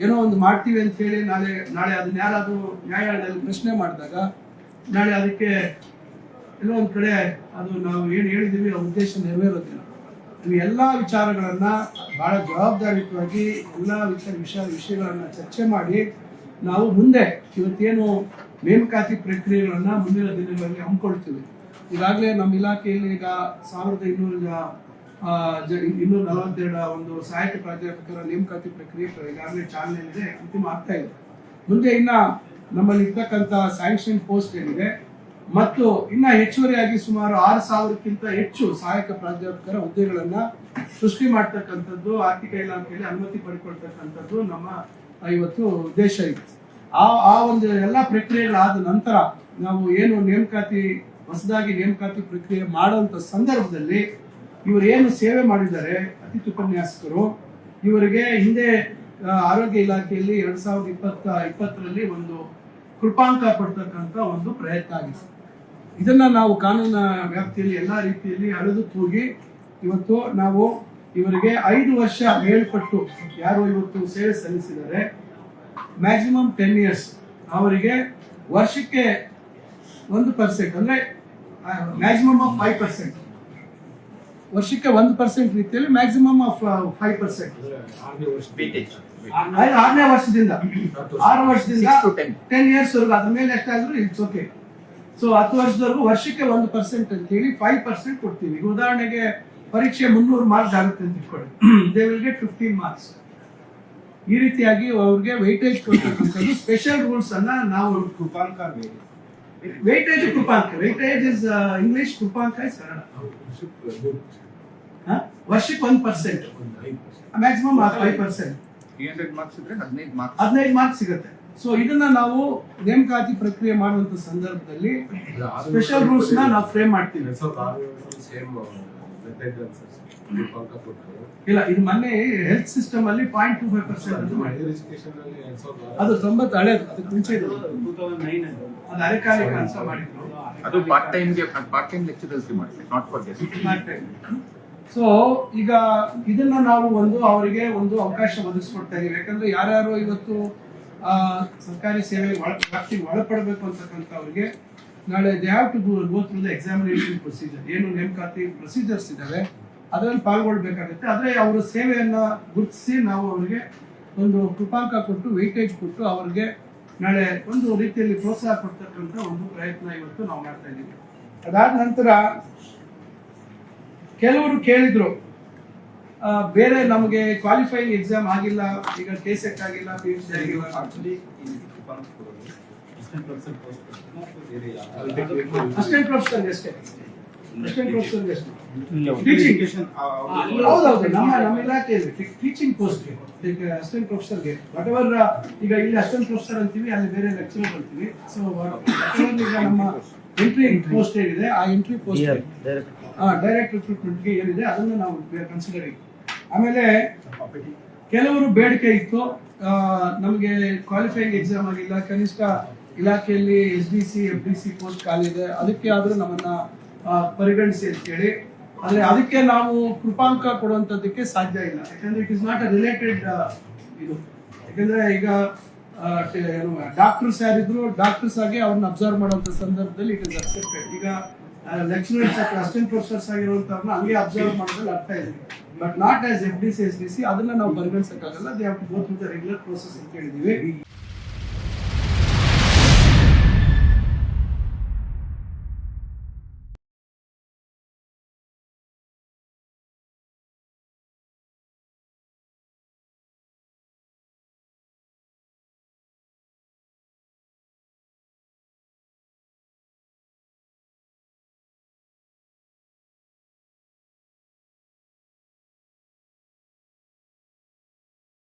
ಏನೋ ಒಂದು ಮಾಡ್ತೀವಿ ಅಂತ ಹೇಳಿ ನಾಳೆ ನಾಳೆ ಅದನ್ನ ಯಾರಾದರೂ ನ್ಯಾಯಾಲಯದಲ್ಲಿ ಪ್ರಶ್ನೆ ಮಾಡಿದಾಗ, ನಾಳೆ ಅದಕ್ಕೆ ಎಲ್ಲೋ ಒಂದು ಕಡೆ ಅದು ನಾವು ಏನು ಹೇಳಿದ್ದೀವಿ, ಆ ಉದ್ದೇಶ ನೆರವೇರೋದಿಲ್ಲ. ಈ ಎಲ್ಲ ವಿಚಾರಗಳನ್ನ ಬಹಳ ಜವಾಬ್ದಾರಿಯುತವಾಗಿ ಎಲ್ಲ ವಿಚಾರ ವಿಷಯ ವಿಷಯಗಳನ್ನ ಚರ್ಚೆ ಮಾಡಿ ನಾವು ಮುಂದೆ ಇವತ್ತೇನು ನೇಮಕಾತಿ ಪ್ರಕ್ರಿಯೆಗಳನ್ನ ಮುಂದಿನ ದಿನಗಳಲ್ಲಿ ಹಮ್ಮಿಕೊಳ್ತೀವಿ. ಈಗಾಗಲೇ ನಮ್ಮ ಇಲಾಖೆಯಲ್ಲಿ ಈಗ ಸಾವಿರದ ಇನ್ನೂರ ಇನ್ನೂರ ನಲವತ್ತೆರಡು ಒಂದು ಸಹಾಯಕ ಪ್ರಾಧ್ಯಾಪಕರ ನೇಮಕಾತಿ ಪ್ರಕ್ರಿಯೆ ಈಗಾಗಲೇ ಇದೆ, ಅಂತಿಮ ಆಗ್ತಾ ಇದೆ. ಮುಂದೆ ಇನ್ನ ನಮ್ಮಲ್ಲಿ ಇರ್ತಕ್ಕಂಥ ಸ್ಯಾಂಕ್ಷನ್ ಪೋಸ್ಟ್ ಏನಿದೆ, ಮತ್ತು ಇನ್ನ ಹೆಚ್ಚುವರಿಯಾಗಿ ಸುಮಾರು ಆರು ಸಾವಿರಕ್ಕಿಂತ ಹೆಚ್ಚು ಸಹಾಯಕ ಪ್ರಾಧ್ಯಾಪಕರ ಹುದ್ದೆಗಳನ್ನ ಸೃಷ್ಟಿ ಮಾಡ್ತಕ್ಕಂಥದ್ದು, ಆರ್ಥಿಕ ಇಲಾಖೆಯಲ್ಲಿ ಅನುಮತಿ ಪಡ್ಕೊಳ್ತಕ್ಕಂಥದ್ದು ನಮ್ಮ ಇವತ್ತು ಉದ್ದೇಶ ಇದೆ. ಆ ಆ ಒಂದು ಎಲ್ಲ ಪ್ರಕ್ರಿಯೆಗಳಾದ ನಂತರ ನಾವು ಏನು ನೇಮಕಾತಿ, ಹೊಸದಾಗಿ ನೇಮಕಾತಿ ಪ್ರಕ್ರಿಯೆ ಮಾಡುವಂತ ಸಂದರ್ಭದಲ್ಲಿ ಇವರು ಏನು ಸೇವೆ ಮಾಡಿದ್ದಾರೆ ಅತಿಥಿ ಉಪನ್ಯಾಸಕರು ಇವರಿಗೆ ಹಿಂದೆ ಆರೋಗ್ಯ ಇಲಾಖೆಯಲ್ಲಿ ಎರಡ್ ಸಾವಿರದ ಇಪ್ಪತ್ತ, ಇಪ್ಪತ್ತರಲ್ಲಿ ಒಂದು ಕೃಪಾಂಕ ಪಡ್ತಕ್ಕಂಥ ಒಂದು ಪ್ರಯತ್ನ ಆಗಿದೆ ಇದನ್ನ ನಾವು ಕಾನೂನಿನ ವ್ಯಾಪ್ತಿಯಲ್ಲಿ ಎಲ್ಲ ರೀತಿಯಲ್ಲಿ ಅಳೆದು ತೂಗಿ ಇವತ್ತು ನಾವು ಇವರಿಗೆ ಐದು ವರ್ಷ ಮೇಲ್ಪಟ್ಟು ಯಾರು ಇವತ್ತು ಸೇವೆ ಸಲ್ಲಿಸಿದ್ದಾರೆ. ಮ್ಯಾಕ್ಸಿಮಮ್ ಟೆನ್ ಇಯರ್ಸ್ ಅವರಿಗೆ ವರ್ಷಕ್ಕೆ ಒಂದು ಪರ್ಸೆಂಟ್ ಅಂದ್ರೆ ಮ್ಯಾಕ್ಸಿಮಮ್ ಆಫ್ ಫೈವ್ ಪರ್ಸೆಂಟ್ ವರ್ಷಕ್ಕೆ ಒಂದು ಪರ್ಸೆಂಟ್ ರೀತಿಯಲ್ಲಿ ಮ್ಯಾಕ್ಸಿಮಮ್ ಆಫ್ ಫೈವ್ ಪರ್ಸೆಂಟ್ ಆರನೇ ವರ್ಷದಿಂದ. ಆರು ವರ್ಷದಿಂದ. ಟೆನ್ ಇಯರ್ಸ್ ವರೆಗೂ ಅದ್ರ ಮೇಲೆ ಎಷ್ಟಾದ್ರೂ ಇಟ್ಸ್ ಓಕೆ ಸೊ ಹತ್ತು ವರ್ಷದವರೆಗೂ ವರ್ಷಕ್ಕೆ ಒಂದು ಪರ್ಸೆಂಟ್ ಅಂತ ಹೇಳಿ ಫೈವ್ ಪರ್ಸೆಂಟ್ ಕೊಡ್ತೀವಿ. ಈಗ ಉದಾಹರಣೆಗೆ ಪರೀಕ್ಷೆ ಮುನ್ನೂರು ಮಾರ್ಕ್ಸ್ ಆಗುತ್ತೆ ಅಂತ ಇಟ್ಕೊಳ್ಳಿ. They will get fifteen marks ಈ ರೀತಿಯಾಗಿ ಅವ್ರಿಗೆ ವೈಟೇಜ್ ಕೊಡ್ತಕ್ಕಂಥದ್ದು ಸ್ಪೆಷಲ್ ರೂಲ್ಸ್ ಅನ್ನ ನಾವು ಕೃಪಾಂಕ ವೈಟೇಜ್ ಕೃಪಾಂಕ ವೇಟೇಜ್ ಇಸ್ ಇಂಗ್ಲಿಷ್ ಕೃಪಾಂಕ ಇಸ್ ಕನ್ನಡ ಹ? ವರ್ಷಕ್ಕೆ ಒಂದು ಪರ್ಸೆಂಟ್ ಮ್ಯಾಕ್ಸಿಮಮ್ ಫೈವ್ ಪರ್ಸೆಂಟ್ ಹದಿನೈದು ಮಾರ್ಕ್ಸ್ ಹದಿನೈದು ಮಾರ್ಕ್ಸ್ ಸಿಗುತ್ತೆ ಸೊ ಇದನ್ನ ನಾವು ನೇಮಕಾತಿ ಪ್ರಕ್ರಿಯೆ ಮಾಡುವಂತ ಸಂದರ್ಭದಲ್ಲಿ ಸ್ಪೆಷಲ್ ರೂಲ್ಸ್ನ ನಾವು ಫ್ರೇಮ್ ಮಾಡ್ತೀವಿ ಕೊಟ್ಟರು ಇಲ್ಲ ಇದು ಮೊನ್ನೆ ಹೆಲ್ತ್ ಸಿಸ್ಟಮ್ ಅಲ್ಲಿ point two five percent higher education ಅಲ್ಲಿ ಎರಡ್ ಸಾವಿರದ ಅದು ತೊಂಬತ್ತು ಹಳೆ ಅದಕ್ಕೆ ಮುಂಚೆ ಇದು ಅದು ಅರೆಕಾಲಿಕ ಅಂತ ಮಾಡಿದ್ರು. ಅದು ಪಾರ್ಟ್ ಟೈಮ್ಗೆ ಪಾರ್ಟ್ ಟೈಮ್ ಲೆಕ್ಚರರ್ಸ್ ಮಾಡ್ತಾರೆ ನಾಟ್ ಫಾರ್ ಗೆಸ್ಟ್ ಸೊ ಈಗ ಇದನ್ನ ನಾವು ಒಂದು ಅವರಿಗೆ ಒಂದು ಅವಕಾಶ ಒದಗಿಸ್ಕೊಡ್ತಾ ಇದೀವಿ. ಯಾಕಂದ್ರೆ ಯಾರ್ಯಾರು ಇವತ್ತು ಸರ್ಕಾರಿ ಸೇವೆ ವ್ಯಾಪ್ತಿಗೆ ಒಳಪಡಬೇಕು ಅಂತಕ್ಕಂಥವ್ರಿಗೆ ನಾಳೆ they have to go through the examination procedure ಏನು ನೇಮಕಾತಿ ಪ್ರೊಸೀಜರ್ಸ್ ಇದ್ದಾವೆ ಅದರಲ್ಲಿ ಪಾಲ್ಗೊಳ್ಬೇಕಾಗುತ್ತೆ. ಆದರೆ ಅವರ ಸೇವೆಯನ್ನು ಗುರುತಿಸಿ ನಾವು ಅವರಿಗೆ ಒಂದು ಕೃಪಾಂಕ ಕೊಟ್ಟು ವೈಟೇಜ್ ಕೊಟ್ಟು ಅವರಿಗೆ ನಾಳೆ ಒಂದು ರೀತಿಯಲ್ಲಿ ಪ್ರೋತ್ಸಾಹ ಕೊಡ್ತಕ್ಕಂಥ ಒಂದು ಪ್ರಯತ್ನ ಇವತ್ತು ನಾವು ಮಾಡ್ತಾ ಇದ್ದೀವಿ. ಅದಾದ ನಂತರ ಕೆಲವರು ಕೇಳಿದ್ರು ಬೇರೆ ನಮಗೆ ಕ್ವಾಲಿಫೈಯಿಂಗ್ ಎಕ್ಸಾಮ್ ಆಗಿಲ್ಲ, ಈಗ ಕೆ ಸೆಟ್ ಆಗಿಲ್ಲ. ಪಿ ಯು ಸಿ ಆಗಿಲ್ಲ actually assistant professor post assistant professor ಅಷ್ಟೇ ಅಸಿಸ್ಟೆಂಟ್ ಪ್ರೊಫೆಸರ್ ಅಷ್ಟೇ ಟೀಚಿಂಗ್ ಹೌದೌದು ನಮ್ಮ ನಮ್ಮ ಇಲಾಖೆಯಲ್ಲಿ ಟೀಚಿಂಗ್ ಪೋಸ್ಟ್ ಅಸಿಸ್ಟೆಂಟ್ ಪ್ರೊಫೆಸರ್ಗೆ ವಾಟ್ ಎವರ್ ಈಗ ಇಲ್ಲಿ ಅಸಿಸ್ಟೆಂಟ್ ಪ್ರೊಫೆಸರ್ ಅಂತೀವಿ ಅಲ್ಲಿ ಬೇರೆ ಲೆಕ್ಚರ್ ಅಂತೀವಿ. ಸೊ ಈಗ ನಮ್ಮ ಎಂಟ್ರಿ ಪೋಸ್ಟ್ ಏನಿದೆ ಆ ಎಂಟ್ರಿ ಪೋಸ್ಟ್ ಡೈರೆಕ್ಟ್ ರಿಕ್ರೂಟ್ಮೆಂಟ್ಗೆ ಏನಿದೆ ಅದನ್ನು ನಾವು ಕನ್ಸಿಡರ್ ಆಮೇಲೆ ಕೆಲವರು ಬೇಡಿಕೆ ಇತ್ತು. ನಮಗೆ ಕ್ವಾಲಿಫೈಯಿಂಗ್ ಎಕ್ಸಾಮ್ ಆಗಿಲ್ಲ. ಕನಿಷ್ಠ ಇಲಾಖೆಯಲ್ಲಿ S D C F D C post ಖಾಲಿ ಇದೆ. ಅದಕ್ಕೆ ಆದರೂ ನಮ್ಮನ್ನ ಪರಿಗಣಿಸಿ ಅಂತ ಹೇಳಿ. ಆದ್ರೆ ಅದಕ್ಕೆ ನಾವು ಕೃಪಾಂಕ ಕೊಡುವಂಥದ್ದಕ್ಕೆ ಸಾಧ್ಯ ಇಲ್ಲ. ಯಾಕಂದ್ರೆ it is not a related ಇದು. ಯಾಕಂದ್ರೆ ಈಗ ಡಾಕ್ಟರ್ಸ್ ಯಾರಿದ್ರು, ಡಾಕ್ಟರ್ಸ್ ಆಗಿ ಅವ್ರನ್ನ ಅಬ್ಸರ್ವ್ ಮಾಡುವಂತ ಸಂದರ್ಭದಲ್ಲಿ ಇಟ್ ಇಸ್ ಅಕ್ಸೆಪ್ಟೆಡ್ ಈಗ ಲೆಕ್ಚರರ್ಸ್ ಅಸಿಸ್ಟೆಂಟ್ ಪ್ರೊಫೆಸರ್ಸ್ ಆಗಿರುವಂತವ್ರನ್ನ ಹಂಗೆ ಅಬ್ಸರ್ವ್ ಮಾಡೋದ್ರಲ್ಲಿ ಅರ್ಥ ಇದೆ but not as F D C, S D C, ಅದನ್ನ ನಾವು ಪರಿಗಣಿಸಕ್ಕಾಗಲ್ಲ. They have to go through the regular process ಅಂತ ಹೇಳಿದೀವಿ